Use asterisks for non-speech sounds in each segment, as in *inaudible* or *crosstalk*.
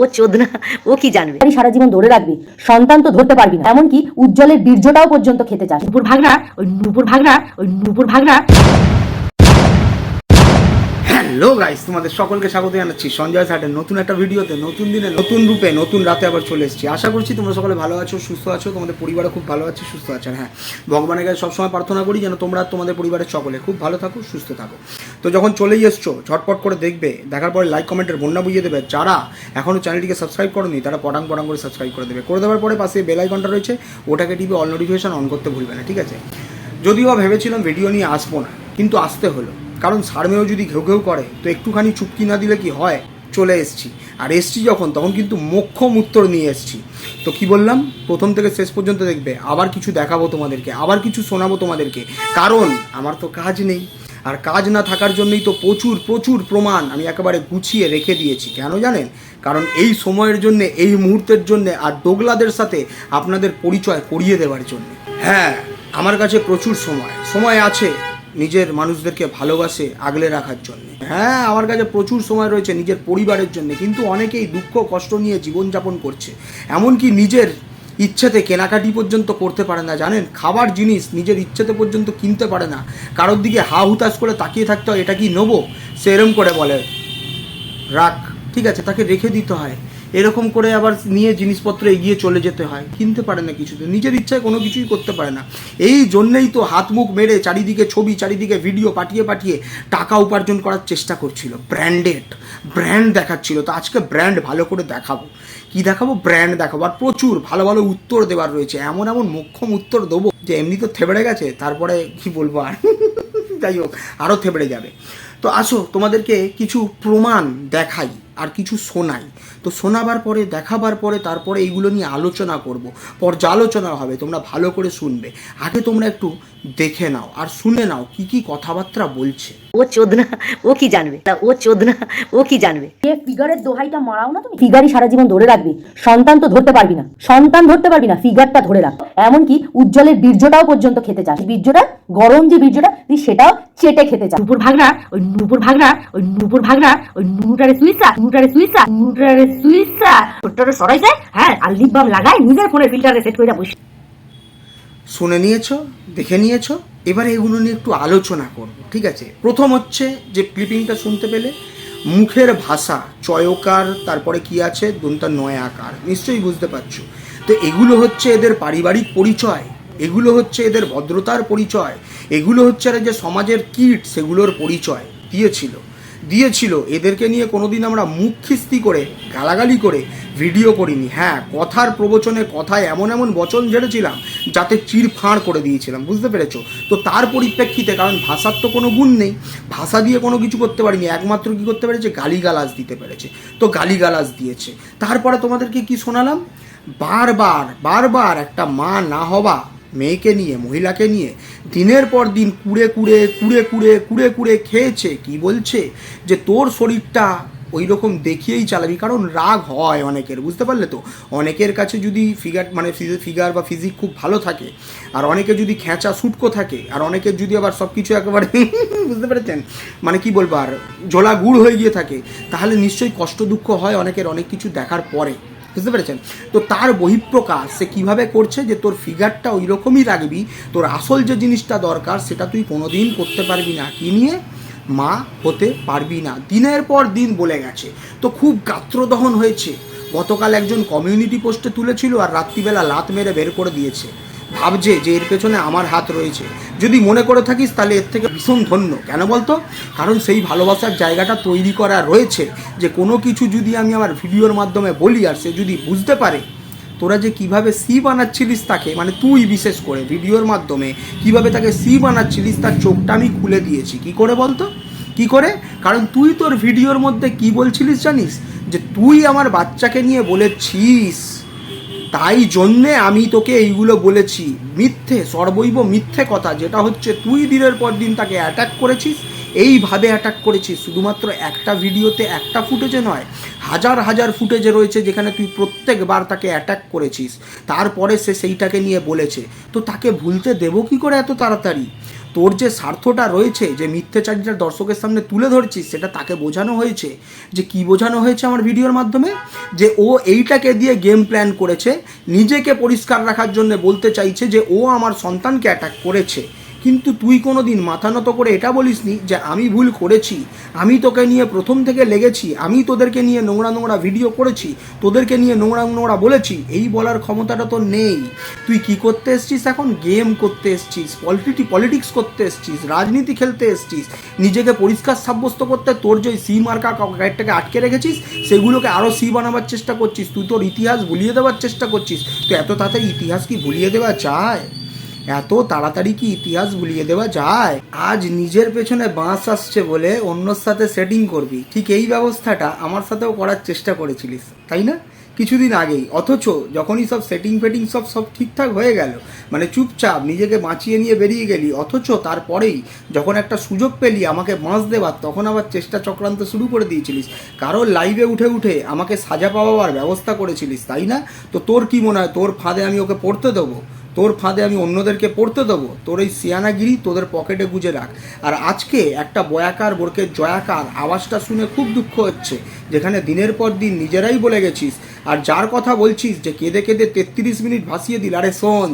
ও চোদনা ও কি জানবে? সারা জীবন ধরে রাখবি সন্তান তো ধরতে পারবি না। এমনকি উজ্জ্বলের বীর্যটাও পর্যন্ত খেতে চাস। নুপুর ভাগনা ওই নুপুর ভাগনা ওই নুপুর ভাগনা। হ্যালো গাইস তোমাদের সকলকে স্বাগত জানাচ্ছি সঞ্জয় স্যাটের নতুন একটা ভিডিওতে নতুন দিনে নতুন রূপে নতুন রাতে আবার চলে এসেছি। আশা করছি তোমরা সকলে ভালো আছো সুস্থ আছো তোমাদের পরিবারও খুব ভালো আছে সুস্থ আছে। হ্যাঁ ভগবানের কাছে সবসময় প্রার্থনা করি যেন তোমরা তোমাদের পরিবারের সকলে খুব ভালো থাকো সুস্থ থাকো। তো যখন চলেই এসছো, ঝটপট করে দেখবে। দেখার পরে লাইক কমেন্টের বন্যা বুঝিয়ে দেবে। যারা এখনও চ্যানেলটিকে সাবস্ক্রাইব করনি, তারা পটাং পটাং করে সাবস্ক্রাইব করে দেবে। করে দেওয়ার পরে পাশে বেল আইকনটা রয়েছে, ওটাকে টিপে অল নোটিফিকেশন অন করতে ভুলবে না, ঠিক আছে? যদিও ভেবেছিলাম ভিডিও নিয়ে আসব না, কিন্তু আসতে হলো। কারণ সারমেয় যদি ঘেউ ঘেউ করে, তো একটুখানি চুপকি না দিলে কি হয়? চলে এসছি। আর এসছি যখন, তখন কিন্তু মোক্ষম উত্তর নিয়ে এসছি। তো কি বললাম? প্রথম থেকে শেষ পর্যন্ত দেখবে। আবার কিছু দেখাবো তোমাদেরকে, আবার কিছু শোনাবো তোমাদেরকে। কারণ আমার তো কাজ নেই। আর কাজ না থাকার জন্যই তো প্রচুর প্রচুর প্রমাণ আমি একেবারে গুছিয়ে রেখে দিয়েছি। কেন জানেন? কারণ এই সময়ের জন্য, এই মুহূর্তের জন্য আর ডোগলাদের সাথে আপনাদের পরিচয় করিয়ে দেওয়ার জন্য। হ্যাঁ আমার কাছে প্রচুর সময়। সময় আছে নিজের মানুষদেরকে ভালোবাসে, আগলে রাখার জন্য। হ্যাঁ আমার কাছে প্রচুর সময় রয়েছে নিজের পরিবারের জন্য। কিন্তু অনেকেই দুঃখ, কষ্ট নিয়ে জীবনযাপন করছে। এমনকি নিজের ইচ্ছেতে কেনাকাটি পর্যন্ত করতে পারে না, জানেন? খাবার জিনিস নিজের ইচ্ছেতে পর্যন্ত কিনতে পারে না। কারোর দিকে হা হুতাশ করে তাকিয়ে থাকতে হয়, এটা কি নেব? সেরম করে বলে। রাখ, ঠিক আছে, তাকে রেখে দিতে হয়। এরকম করে আবার নিয়ে জিনিসপত্র এগিয়ে চলে যেতে হয়। কিনতে পারে না কিছুতে নিজের ইচ্ছায় কোনো কিছুই করতে পারে না। এই জন্যেই তো হাত মুখ মেরে চারিদিকে ছবি, চারিদিকে ভিডিও পাঠিয়ে পাঠিয়ে টাকা উপার্জন করার চেষ্টা করছিল। ব্র্যান্ডেড, ব্র্যান্ড দেখাচ্ছিল। তো আজকে ব্র্যান্ড ভালো করে দেখাবো। কি দেখাবো? ব্র্যান্ড দেখাবো। আর প্রচুর ভালো ভালো উত্তর দেওয়ার রয়েছে। এমন এমন মোক্ষম উত্তর দেবো যে এমনি তো থেবড়ে গেছে, তারপরে কি বলব আর? *laughs* যাই হোক আরও থেবড়ে যাবে। তো আসো, তোমাদেরকে কিছু প্রমাণ দেখাই আর কিছু শোনাই। তো শোনাবার পরে, দেখাবার পরে, তারপরে এইগুলো নিয়ে আলোচনা করব। পর্যালোচনা হবে, তোমরা ভালো করে শুনবে। আগে তোমরা একটু দেখে নাও আর শুনে নাও কি কি কথাবার্তা বলছে। ও চোদনা ও কি জানবে? তা ও চোদনা ও কি জানবে? এ ফিগারের দোহাইটা মারাও না তুমি? ফিগারই সারা জীবন ধরে রাখবি। সন্তান তো ধরতে পারবি না। সন্তান ধরতে পারবি না ফিগারটা ধরে রাখ। এমনকি উজ্জ্বলের বীর্যটাও পর্যন্ত খেতে চাস। বীর্যটা গরম যে বীর্যটা তুই সেটাও চেটে খেতে চাস। নুপুর ভাগনা ওই নুপুর ভাগনা ওই নুপুর ভাগনা ওই নুটারে সুইসা নুটারে সুইসা নুটারে সুইসা ছোট্টরে সরাইছে হ্যাঁ আর লিপ বাম লাগাই নিজের ফোনে ফিল্টারে সেট করে বসে। শুনে নিয়েছ, দেখে নিয়েছো, এবারে এগুলো নিয়ে একটু আলোচনা করব, ঠিক আছে? প্রথম হচ্ছে যে ক্লিপিংটা শুনতে পেলে, মুখের ভাষা, চয়কার, তারপরে কি আছে? দন্তা নয় আকার, নিশ্চয়ই বুঝতে পারছ। তো এগুলো হচ্ছে এদের পারিবারিক পরিচয়, এগুলো হচ্ছে এদের ভদ্রতার পরিচয়, এগুলো হচ্ছে যে সমাজের কীট, সেগুলোর পরিচয়, দিয়েছিল। দিয়েছিল, এদেরকে নিয়ে কোনোদিন আমরা মুখ খিস্তি করে, গালাগালি করে ভিডিও করিনি। হ্যাঁ কথার প্রবচনে কথায় এমন এমন বচন ঝেড়েছিলাম, যাতে চির ফাঁড় করে দিয়েছিলাম। বুঝতে পেরেছ? তো তার পরিপ্রেক্ষিতে, কারণ ভাষার তো কোনো গুণ নেই, ভাষা দিয়ে কোনো কিছু করতে পারিনি, একমাত্র কি করতে পেরেছে? গালিগালাজ দিতে পেরেছে। তো গালিগালাজ দিয়েছে। তারপরে তোমাদেরকে কি শোনালাম? বারবার বারবার একটা মা না হওয়া, মেয়েকে নিয়ে, মহিলাকে নিয়ে, দিনের পর দিন কুড়ে কুড়ে কুড়ে কুড়ে কুড়ে কুড়ে খেয়েছে। কি বলছে? যে তোর শরীরটা ওই রকম দেখিয়েই চালাবি, কারণ রাগ হয় অনেকের, বুঝতে পারলে তো? অনেকের কাছে যদি ফিগার মানে ফিগার বা ফিজিক খুব ভালো থাকে, আর অনেকে যদি খেঁচা সুটকো থাকে, আর অনেকের যদি আবার সব কিছু একেবারে *laughs* বুঝতে পেরেছেন? মানে কি বলব, আর ঝোলা গুড় হয়ে গিয়ে থাকে, তাহলে নিশ্চয়ই কষ্ট দুঃখ হয় অনেকের অনেক কিছু দেখার পরে, বুঝতে পেরেছেন? তো তার বহিঃপ্রকাশ সে কীভাবে করছে যে তোর ফিগারটা ওই রকমই রাখবি, তোর আসল যে জিনিসটা দরকার, সেটা তুই কোনোদিন করতে পারবি না। কি নিয়ে? মা হতে পারবি না। দিনের পর দিন বলে গেছে। তো খুব গাত্রদহন হয়েছে। গতকাল একজন কমিউনিটি পোস্টে তুলেছিল আর রাত্রিবেলা লাত মেরে বের করে দিয়েছে। ভাবছে যে এর পেছনে আমার হাত রয়েছে। যদি মনে করে থাকিস তাহলে এর থেকে ভীষণ ধন্য। কেন বলতো? কারণ সেই ভালোবাসার জায়গাটা তৈরি করা রয়েছে যে কোনো কিছু যদি আমি আমার ভিডিওর মাধ্যমে বলি আর সে যদি বুঝতে পারে, তোরা যে কীভাবে সি বানাচ্ছিলিস তাকে মানে তুই বিশেষ করে ভিডিওর মাধ্যমে, কীভাবে তাকে সি বানাচ্ছিলিস তার চোখটা আমি খুলে দিয়েছি। কি করে বলতো? কি করে? কারণ তুই তোর ভিডিওর মধ্যে কি বলছিলিস জানিস? যে তুই আমার বাচ্চাকে নিয়ে বলেছিস। তাই জন্যে আমি তোকে এইগুলো বলেছি। মিথ্যে, সর্বৈব মিথ্যে কথা, যেটা হচ্ছে তুই দিনের পর দিন তাকে অ্যাটাক করেছিস, এইভাবে অ্যাটাক করেছিস। শুধুমাত্র একটা ভিডিওতে একটা ফুটেজে নয়, হাজার হাজার ফুটেজে রয়েছে যেখানে তুই প্রত্যেকবার তাকে অ্যাটাক করেছিস। তারপরে সে সেইটাকে নিয়ে বলেছে। তো তাকে ভুলতে দেবো কি করে এত তাড়াতাড়ি? তোর যে স্বার্থটা রয়েছে, যে মিথ্যাচারীটা দর্শকের সামনে তুলে ধরছিস, সেটা তাকে বোঝানো হয়েছে। যে কি বোঝানো হয়েছে আমার ভিডিওর মাধ্যমে? যে ও এইটাকে দিয়ে গেম প্ল্যান করেছে, নিজেকে পরিষ্কার রাখার জন্য বলতে চাইছে যে ও আমার সন্তানকে অ্যাটাক করেছে। কিন্তু তুই কোনো দিন মাথা নত করে এটা বলিসনি যে আমি ভুল করেছি? আমি তোকে নিয়ে প্রথম থেকে লেগেছি, আমি তোদেরকে নিয়ে নোংরা নোংরা ভিডিও করেছি, তোদেরকে নিয়ে নোংরা নোংরা বলেছি, এই বলার ক্ষমতাটা তো নেই। তুই কি করতে এসছিস এখন? গেম করতে এসছিস পলিটিটি পলিটিক্স করতে এসছিস, রাজনীতি খেলতে এসছিস, নিজেকে পরিষ্কার সাব্যস্ত করতে তোর যে সি মার্কা গাইডটাকে আটকে রেখেছিস, সেগুলোকে আরও সি বানাবার চেষ্টা করছিস, তুই তোর ইতিহাস ভুলিয়ে দেওয়ার চেষ্টা করছিস তো এত তাড়াতাড়ি ইতিহাস কি ভুলিয়ে দেওয়া যায়? এত তাড়াতাড়ি কি ইতিহাস ভুলিয়ে দেওয়া যায়? আজ নিজের পেছনে বাঁশ আসছে বলে অন্যর সাথে সেটিং করবি। ঠিক এই ব্যবস্থাটা আমার সাথেও করার চেষ্টা করেছিলিস, তাই না? কিছুদিন আগেই, অথচ যখনই সব সেটিং ফেটিং সব সব ঠিকঠাক হয়ে গেল মানে চুপচাপ নিজেকে বাঁচিয়ে নিয়ে বেরিয়ে গেলি, অথচ তারপরেই যখন একটা সুযোগ পেলি আমাকে বাঁশ দেওয়ার তখন আবার চেষ্টা চক্রান্ত শুরু করে দিয়েছিলিস। কারও লাইভে উঠে উঠে আমাকে সাজা পাওয়ার ব্যবস্থা করেছিলিস, তাই না? তো তোর কি মনে হয়? তোর ফাঁদে আমি ওকে পড়তে দেবো? তোর ফাঁদে আমি অন্যদেরকে পড়তে দেবো। তোর এই সিয়ানাগিরি তোদের পকেটে গুজে রাখ। আর আজকে একটা বয়াকার বোরকের জয়াকার আওয়াজটা শুনে খুব দুঃখ হচ্ছে, যেখানে দিনের পর দিন নিজেরাই বলে গেছিস। আর যার কথা বলছিস যে কেঁদে কেঁদে তেত্রিশ মিনিট ভাসিয়ে দিল, আরে শোন,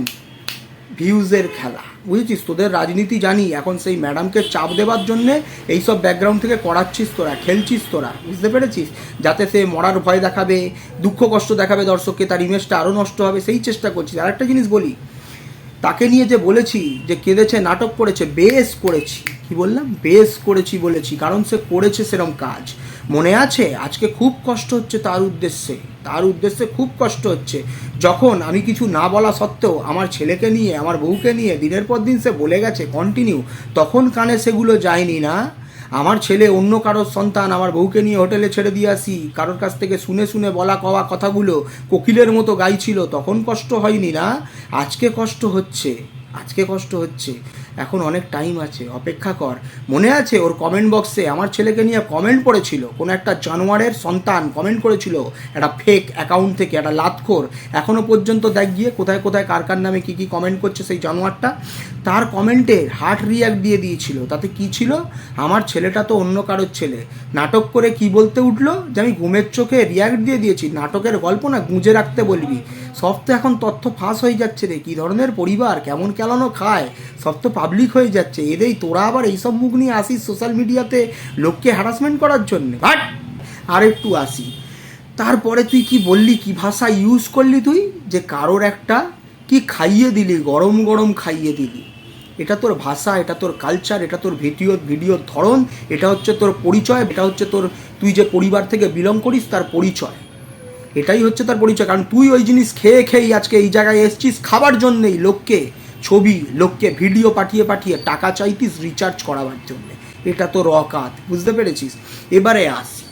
ভিউজের খেলা, বুঝেছিস? তোদের রাজনীতি জানি, এখন সেই ম্যাডামকে চাপ দেওয়ার জন্যে এইসব ব্যাকগ্রাউন্ড থেকে করাচ্ছিস তোরা, খেলছিস তোরা, বুঝতে পেরেছিস? যাতে সে মরার ভয় দেখাবে, দুঃখ কষ্ট দেখাবে দর্শককে, তার ইমেজটা আরও নষ্ট হবে, সেই চেষ্টা করছিস। আরেকটা জিনিস বলি তাকে নিয়ে যে বলেছি যে কেঁদেছে, নাটক করেছে, বেশ করেছি। কি বললাম? বেশ করেছি বলেছি, কারণ সে করেছে সেরম কাজ। মনে আছে? আজকে খুব কষ্ট হচ্ছে তার উদ্দেশ্যে। তার উদ্দেশ্যে খুব কষ্ট হচ্ছে। যখন আমি কিছু না বলা সত্ত্বেও আমার ছেলেকে নিয়ে, আমার বউকে নিয়ে দিনের পর দিন সে বলে গেছে কন্টিনিউ তখন কানে সেগুলো যায়নি না? আমার ছেলে অন্য কারোর সন্তান, আমার বউকে নিয়ে হোটেলে ছেড়ে দিয়ে আসি। কারোর কাছ থেকে শুনে শুনে বলা কওয়া কথাগুলো কোকিলের মতো গাইছিল। তখন কষ্ট হয়নি না? আজকে কষ্ট হচ্ছে। আজকে কষ্ট হচ্ছে। এখন অনেক টাইম আছে, অপেক্ষা কর। মনে আছে ওর কমেন্ট বক্সে আমার ছেলেকে নিয়ে কমেন্ট পড়েছিল? কোনো একটা জানোয়ারের সন্তান কমেন্ট করেছিল, একটা ফেক অ্যাকাউন্ট থেকে, একটা লাতখোর। এখনও পর্যন্ত দেখ গিয়ে কোথায় কোথায় কার কার নামে কী কী কমেন্ট করছে সেই জানোয়ারটা। তার কমেন্টে হার্ট রিয়াক্ট দিয়ে দিয়েছিল, তাতে কি ছিল? আমার ছেলেটা তো অন্য কারোর ছেলে। নাটক করে কি বলতে উঠল? যে আমি ঘুমের চোখে রিয়াক্ট দিয়ে দিয়েছি। নাটকের গল্প না গুঁজে রাখতে বলবি। সব তো এখন তথ্য ফাঁস হয়ে যাচ্ছে রে। কী ধরনের পরিবার? কেমন কেলানো খায়? সব তো পাবলিক হয়ে যাচ্ছে। এদেরই তোরা আবার এইসব মুখ নিয়ে আসিস সোশ্যাল মিডিয়াতে লোককে হ্যারাসমেন্ট করার জন্যে। বাট আর একটু আসি। তারপরে তুই কি বললি? কি ভাষা ইউজ করলি তুই? যে কারোর একটা কি খাইয়ে দিলি? গরম গরম খাইয়ে দিলি। এটা তোর ভাষা, এটা তোর কালচার এটা তোর ভিডিও ভিডিওর ধরন, এটা হচ্ছে তোর পরিচয়, এটা হচ্ছে তোর, তুই যে পরিবার থেকে বিলং করিস তার পরিচয়। এটাই হচ্ছে তার পরিচয়। কারণ তুই ওই জিনিস খেয়ে খেয়েই আজকে এই জায়গায় এসছিস, খাবার জন্যেই লোককে ছবি, লোককে ভিডিও পাঠিয়ে পাঠিয়ে টাকা চাইতিস রিচার্জ করাবার জন্যে। এটা তো রকাত বুঝতে পেরেছিস? এবারে আসি।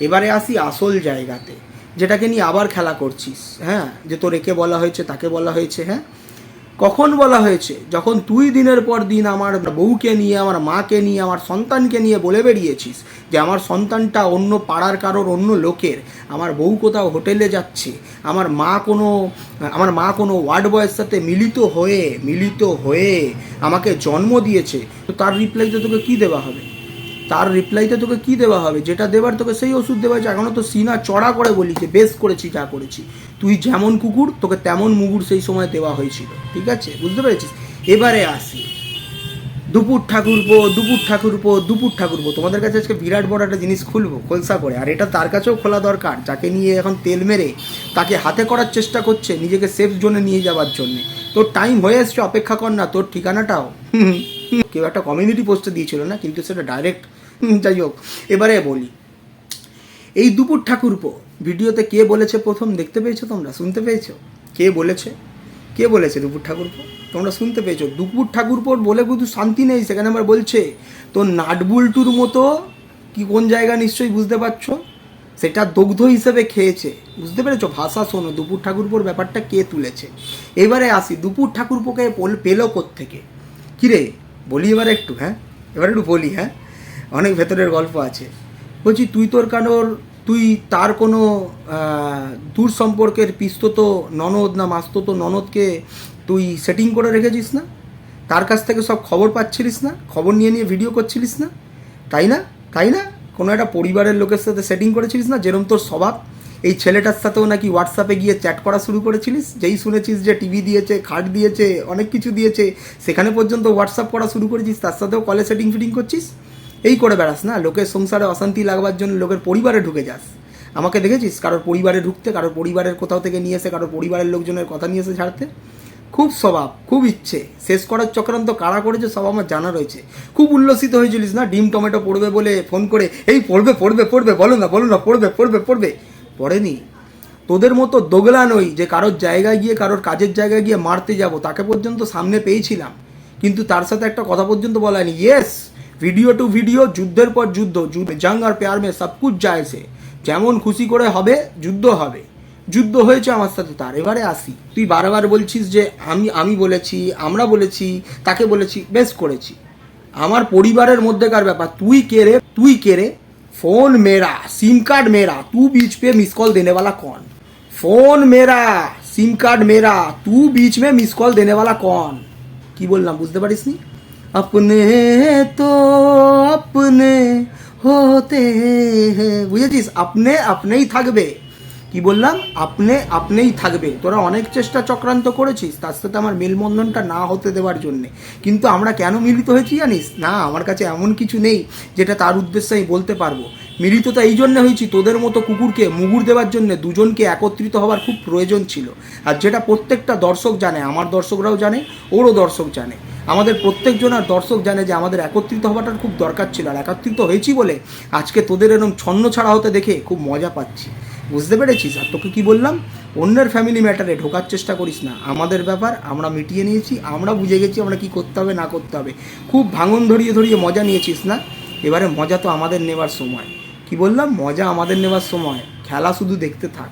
এবারে আসি আসল জায়গাতে, যেটাকে নিয়ে আবার খেলা করছিস হ্যাঁ? যে তোর একে বলা হয়েছে, তাকে বলা হয়েছে হ্যাঁ? কখন বলা হয়েছে? যখন তুই দিনের পর দিন আমার বউকে নিয়ে, আমার মাকে নিয়ে, আমার সন্তানকে নিয়ে বলে বেরিয়েছিস যে আমার সন্তানটা অন্য পাড়ার কারোর, অন্য লোকের, আমার বউ কোথাও হোটেলে যাচ্ছে, আমার মা কোনো, আমার মা কোনো ওয়ার্ড বয়ের সাথে মিলিত হয়ে মিলিত হয়ে আমাকে জন্ম দিয়েছে, তো তার রিপ্লাইতে তোকে কী দেওয়া হবে? তার রিপ্লাইতে তোকে কি দেওয়া হবে? যেটা দেবার তোকে সেই ওষুধ দেওয়া হয়েছে এখনও তো সিনা চড়া করে বলি যে বেশ করেছি, যা করেছি। তুই যেমন কুকুর, তোকে তেমন মুগুর সেই সময় দেওয়া হয়েছিল। ঠিক আছে? বুঝতে পেরেছিস? এবারে আসি। দুপুর ঠাকুরপো দুপুর ঠাকুরপো দুপুর ঠাকুরপো তোমাদের কাছে আজকে বিরাট বড় একটা জিনিস খুলবো, খোলসা করে। আর এটা তার কাছেও খোলা দরকার। যাকে নিয়ে এখন তেল মেরে, তাকে হাতে করার চেষ্টা করছে নিজেকে সেফ জোনে নিয়ে যাওয়ার জন্যে। তোর টাইম হয়ে এসছে, অপেক্ষা কর না, তোর ঠিকানাটাও। *laughs* কেউ একটা কমিউনিটি পোস্টে দিয়েছিল না, কিন্তু সেটা ডাইরেক্ট যাই হোক, এবারে বলি। এই দুপুর ঠাকুরপো ভিডিওতে কে বলেছে প্রথম, দেখতে পেয়েছ তোমরা? শুনতে পেয়েছ? কে বলেছে? কে বলেছে দুপুর ঠাকুরপো তোমরা শুনতে পেয়েছ? দুপুর ঠাকুরপোর বলে কিন্তু শান্তি নেই, সেখানে আবার বলছে তো নাটবুলটুর মতো, কি কোন জায়গা নিশ্চয়ই বুঝতে পারছ? সেটা দগ্ধ হিসেবে খেয়েছে। বুঝতে পেরেছ? ভাষা শোনো, দুপুর ঠাকুরপোর ব্যাপারটা কে তুলেছে? এবারে আসি, দুপুর ঠাকুরপোকে পেল কোত্থেকে? কিরে বলি এবারে একটু হ্যাঁ? এবার একটু বলি হ্যাঁ? অনেক ভেতরের গল্প আছে। বলছি, তুই তোর কানোর তুই তার কোনো দূর সম্পর্কের পিস্তত ননদ না মাস্তত ননদকে তুই সেটিং করে রেখেছিস না? তার কাছ থেকে সব খবর পাচ্ছিলিস না? খবর নিয়ে নিয়ে ভিডিও করছিলিস না? তাই না? তাই না? কোনো একটা পরিবারের লোকের সাথে সেটিং করেছিলিস না? যেরকম তোর স্বভাব? এই ছেলেটার সাথেও নাকি হোয়াটসঅ্যাপে গিয়ে চ্যাট করা শুরু করেছিলিস? যেই শুনেছিস যে টিভি দিয়েছে, খাট দিয়েছে, অনেক কিছু দিয়েছে, সেখানে পর্যন্ত হোয়াটসঅ্যাপ করা শুরু করেছিস, তার সাথেও কলে সেটিং ফিটিং করছিস? এই করে বেড়াস না, লোকের সংসারে অশান্তি লাগবার জন্য লোকের পরিবারে ঢুকে যাস। আমাকে দেখেছিস কারোর পরিবারে ঢুকতে, কারোর পরিবারের কোথাও থেকে নিয়ে এসে, কারোর পরিবারের লোকজনের কথা নিয়ে এসে ছাড়তে? খুব স্বভাব, খুব ইচ্ছে। শেষ করার চক্রান্ত কারা করেছে সব আমার জানা রয়েছে। খুব উল্লসিত হয়েছিলিস না? ডিম টমেটো পড়বে বলে ফোন করে, এই পড়বে পড়বে পড়বে, বলো না বলো না, পড়বে পড়বে পড়বে। পড়েনি। তোদের মতো দোগলা নই যে কারোর জায়গায় গিয়ে কারোর কাজের জায়গায় গিয়ে মারতে যাব, তাকে পর্যন্ত সামনে পেয়েছিলাম। কিন্তু তার সাথে একটা কথা পর্যন্ত বলা হয়নি। ইয়েস ভিডিও টু ভিডিও যুদ্ধের পর যুদ্ধ জঙ্গ আর প্যার মে সব কুছ যায় সে। যেমন খুশি করে হবে, যুদ্ধ হবে। যুদ্ধ হয়েছে আমার সাথে তার। এবারে আসি। তুই বারবার বলছিস যে আমি আমি বলেছি, আমরা বলেছি, তাকে বলেছি, বেশ করেছি। আমার পরিবারের মধ্যেকার ব্যাপার। তুই কে রে? তুই কে রে? फोन मेरा सिम कार्ड मेरा तू बीच पे मिस कॉल देने वाला कौन फोन मेरा सिम कार्ड मेरा तू बीच में मिस कॉल देने वाला कौन কি বললাম বুঝতে পারিস নি আপনে তো আপনে হতে হ্যাঁ বুঝেছিস আপনি আপনেই থাকবে কি বললাম? আপনি, আপনিই থাকবে। তোরা অনেক চেষ্টা চক্রান্ত করেছিস, তার সাথে আমার মেলবন্ধনটা না হতে দেওয়ার জন্যে। কিন্তু আমরা কেন মিলিত হয়েছি জানিস? না, আমার কাছে এমন কিছু নেই যেটা তার উদ্দেশ্যে আমি বলতে পারব। মিলিততা এই জন্য হয়েছি, তোদের মতো কুকুরকে মুগুর দেওয়ার জন্য দুজনকে একত্রিত হওয়ার খুব প্রয়োজন ছিল। আর যেটা প্রত্যেকটা দর্শক জানে, আমার দর্শকরাও জানে, ওরও দর্শক জানে। আমাদের প্রত্যেকজনের দর্শক জানে যে আমাদের একত্রিত হওয়াটার খুব দরকার ছিল। আর একত্রিত হয়েছি বলে আজকে তোদের এরকম ছন্ন ছাড়া হতে দেখে খুব মজা পাচ্ছি। বুঝতে পেরেছিস? আর তোকে কি বললাম? অন্যের ফ্যামিলি ম্যাটারে ঢোকার চেষ্টা করিস না। আমাদের ব্যাপার, আমরা মিটিয়ে নিয়েছি, আমরা বুঝে গেছি আমরা কি করতে হবে, না করতে হবে। খুব ভাঙন ধরিয়ে ধরিয়ে মজা নিয়েছিস না? এবারে মজা তো আমাদের নেবার সময়। কি বললাম? মজা আমাদের নেবার সময়। খেলা শুধু দেখতে থাক।